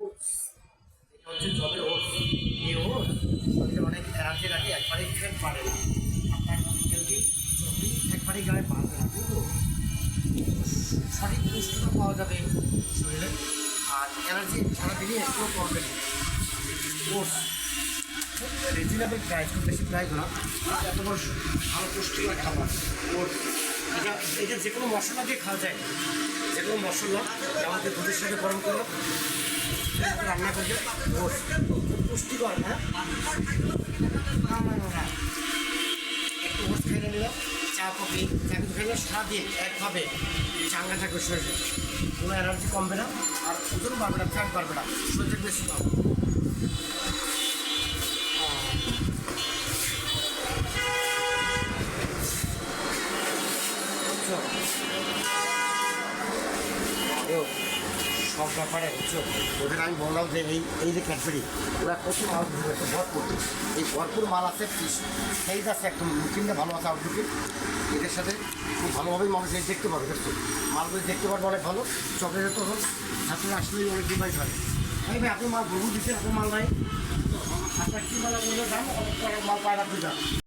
গায়ে সঠিক পুষ্টিটা পাওয়া যাবে শরীরে। আর এনার্জি সারাদিনই একটু করবে না। ওটস খুব বেশি প্রাইস না। এত বড় ভালো পুষ্টিকর খাবার। এটা এটা যে কোনো মশলা দিয়ে খাওয়া যায়। যে কোনো মশলা আমাদের দুধের সাথে গরম করে রান্না করবে খুব পুষ্টিকর হ্যাঁ একটু ওটস খেয়ে নিলাম চা কফি চা কিছু সারাদিন একভাবে চাঙ্গা থাকবে শরীরে কোনো এনার্জি কমবে না আর ওজন বাড়বে না ফ্যাট বাড়বে না শরীরে বেশি পাবো ও, সব ব্যাপারে বুঝছ ওদের আমি বললাম যে এই এই যে ক্যাডবেরি, ওরা কত মাল ঢুকেছে ভরপুর। এই ভরপুর মাল আছে সেই আছে একদম লুকিংটা ভালো আছে আউটলুকিং। এদের সাথে খুব ভালোভাবেই মানুষ এই দেখতে পাবে, দেখছ? মালগুলো দেখতে পারবে অনেক ভালো, চকলেটের তখন ছাত্ররা আসলেই অনেক ডিভাইস হয়। এই ভাই, আপনি মাল বহু দিচ্ছেন আপনার মাল নাই। আপনার কী মাল বললে দাম অনেক মাল পায় আপনি যান।